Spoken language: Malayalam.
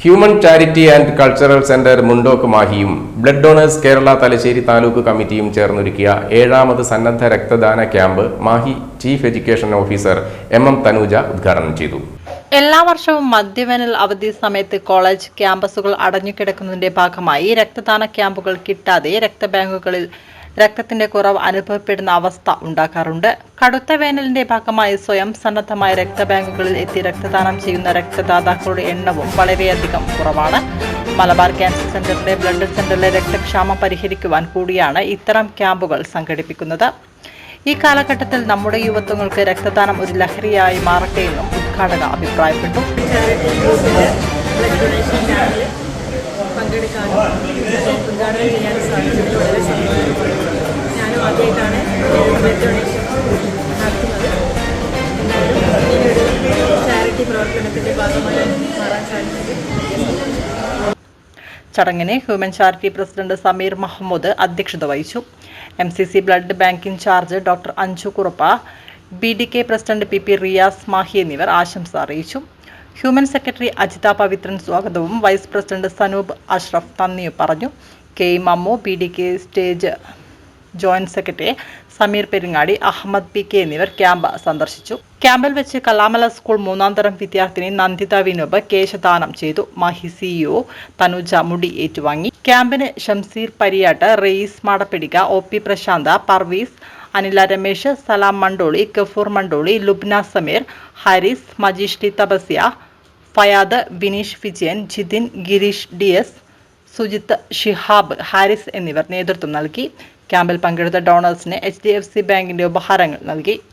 Human charity and cultural centre Mundok മാഹിയും blood donors Kerala Thalassery taluk കമ്മിറ്റിയും ചേർന്നൊരുക്കിയ ഏഴാമത് സന്നദ്ധ രക്തദാന camp Mahe chief education officer M M Thanuja ഉദ്ഘാടനം ചെയ്തു. എല്ലാ വർഷവും മദ്യവേനൽ അവധി സമയത്ത് കോളേജ് ക്യാമ്പസുകൾ അടഞ്ഞുകിടക്കുന്നതിന്റെ ഭാഗമായി രക്തദാന ക്യാമ്പുകൾ കിട്ടാതെ രക്തബാങ്കുകളിൽ രക്തത്തിന്റെ കുറവ് അനുഭവപ്പെടുന്ന അവസ്ഥ ഉണ്ടാക്കാറുണ്ട്. കടുത്ത വേനലിന്റെ ഭാഗമായി സ്വയം സന്നദ്ധമായ രക്തബാങ്കുകളിൽ എത്തി രക്തദാനം ചെയ്യുന്ന രക്തദാതാക്കളുടെ എണ്ണവും വളരെയധികം കുറവാണ്. മലബാർ ക്യാൻസർ സെന്ററിലെ ബ്ലഡ് സെന്ററിലെ രക്തക്ഷാമം പരിഹരിക്കുവാൻ കൂടിയാണ് ഇത്തരം ക്യാമ്പുകൾ സംഘടിപ്പിക്കുന്നത്. ഈ കാലഘട്ടത്തിൽ നമ്മുടെ യുവത്വങ്ങൾക്ക് രക്തദാനം ഒരു ലഹരിയായി മാറട്ടെ എന്നും ഉദ്ഘാടക അഭിപ്രായപ്പെട്ടു. പങ്കെടുക്കാനും ഉദ്ഘാടനം ചെയ്യാനും പ്രവർത്തനത്തിന്റെ ഭാഗമായി മാറാൻ human charity president Sameer Mahmood അധ്യക്ഷത വഹിച്ചു. M C C blood bank incharge doctor Anju Kuruppa B D K president P P Riyas Mahe എന്നിവർ ആശംസ അറിയിച്ചു. ഹ്യൂമൻ സെക്രട്ടറി അജിത പവിത്രൻ സ്വാഗതവും വൈസ് പ്രസിഡന്റ് സനൂപ് അഷ്റഫ് നന്ദിയും പറഞ്ഞു. K Mammu B D K state joint secretary Sameer Peringadi Ahmed P K എന്നിവർ ക്യാമ്പ് സന്ദർശിച്ചു. ക്യാമ്പിൽ വെച്ച് കലാമല സ്കൂൾ മൂന്നാം തരം വിദ്യാർത്ഥിനി നന്ദിത വിനോബ് കേശദാനം ചെയ്തു. മഹി സിഇഒ തനുജ മുടി ഏറ്റുവാങ്ങി. ക്യാമ്പിന് Shamseer Pariyat Raees Madappeedika O P Prashantha Parvees Anila Ramesh Salam Mandoli Gafoor Mandoli Lubna Sameer Haris Majeesh Thapasya Fayad Vineesh Vijayan Jithin Gireesh D S Sujith Shihab Haris എന്നിവർ നേതൃത്വം നൽകി. ക്യാമ്പിൽ പങ്കെടുത്ത ഡോണേഴ്സിന് എച്ച് ഡി എഫ് സി ബാങ്കിന്റെ ഉപഹാരങ്ങൾ നൽകി.